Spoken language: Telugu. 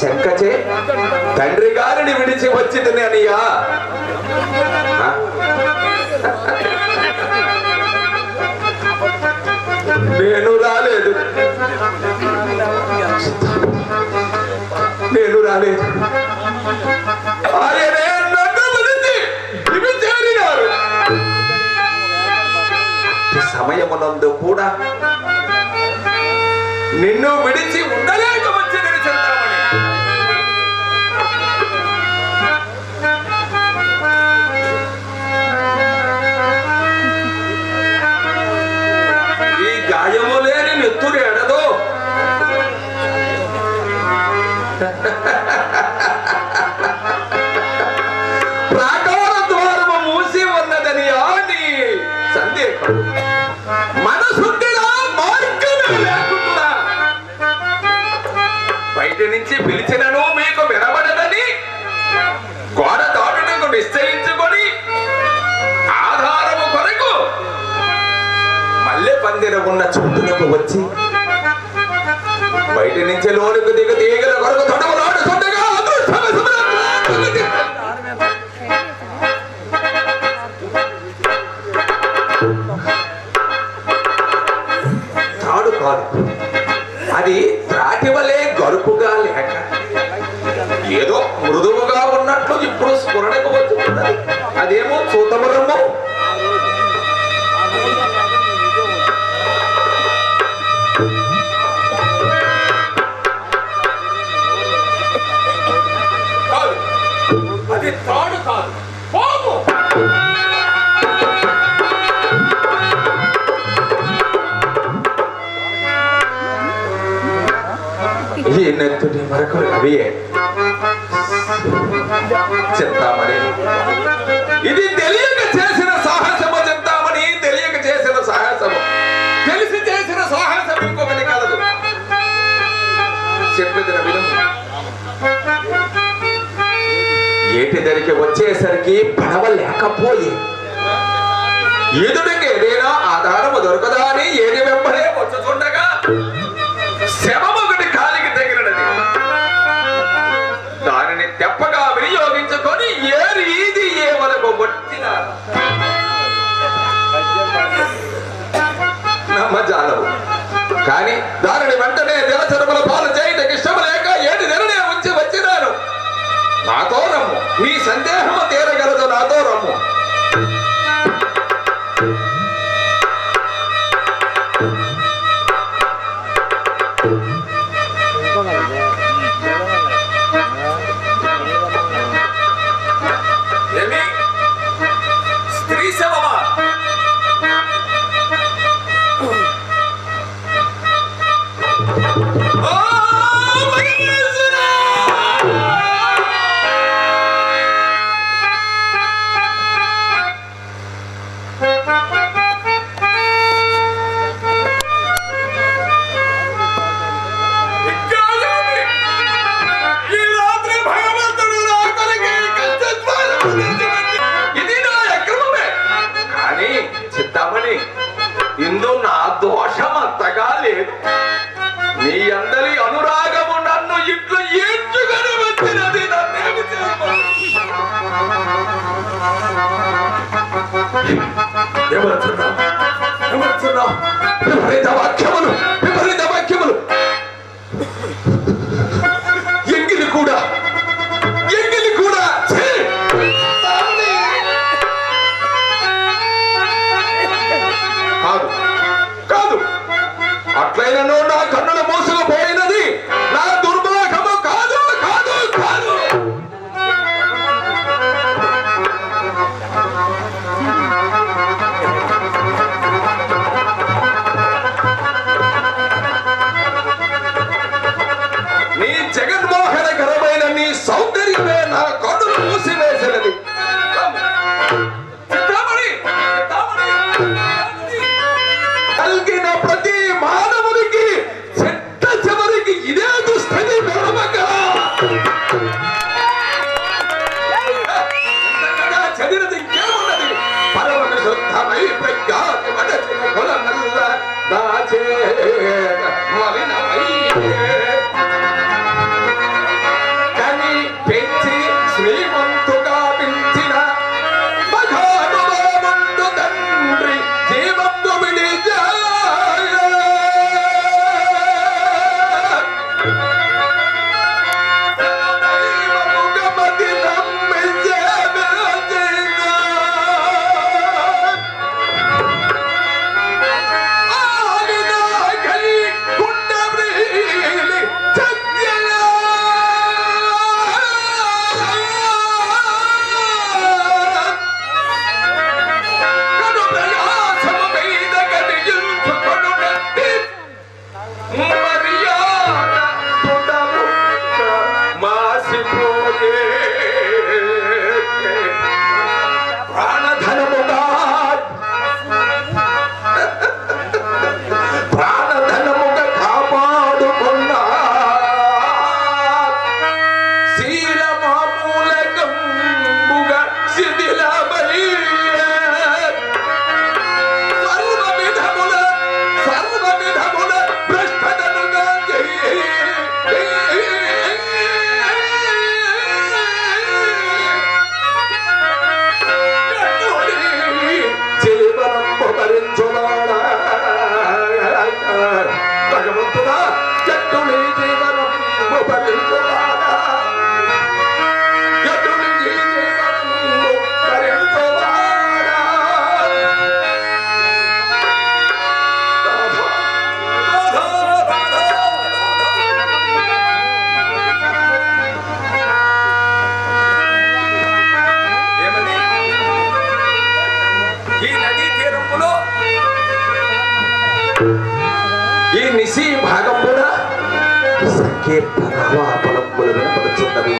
శంకచే తండ్రి గారిని విడిచి వచ్చింది అనియా. నేను రాలేదు. నేను రాలేదు. సమయమునందు కూడా నిన్ను విడిచి ఉండలేకపోతే నేను తాడు కాదు. అది త్రాటివలే లేక ఏదో మృదువుగా ఉన్నట్లు ఇప్పుడు స్ఫురణకు అదేమో చూతమరము దీనత్తుని మరొక రవియే చెప్తామని. ఇది తెలియక చేసిన సాహసము చెప్తామని తెలియక చేసిన సాహసము. తెలిసి చేసిన సాహసం ఇంకొకటి కలదు చెప్పేది రవిను ఏటి దరికి వచ్చేసరికి పడవ లేకపోయి. ఎదుడికి ఏదైనా ఆధారము దొరకదా? మీ అందరి అనురాగము నన్ను ఇట్లు ఏడ్చుకొని వచ్చినది నన్నేమి ఎవరు ఎవరు Mm. ఈ నిశి భాగం కూడా సంకీర్తనాల పలములు వినపడుతున్నవి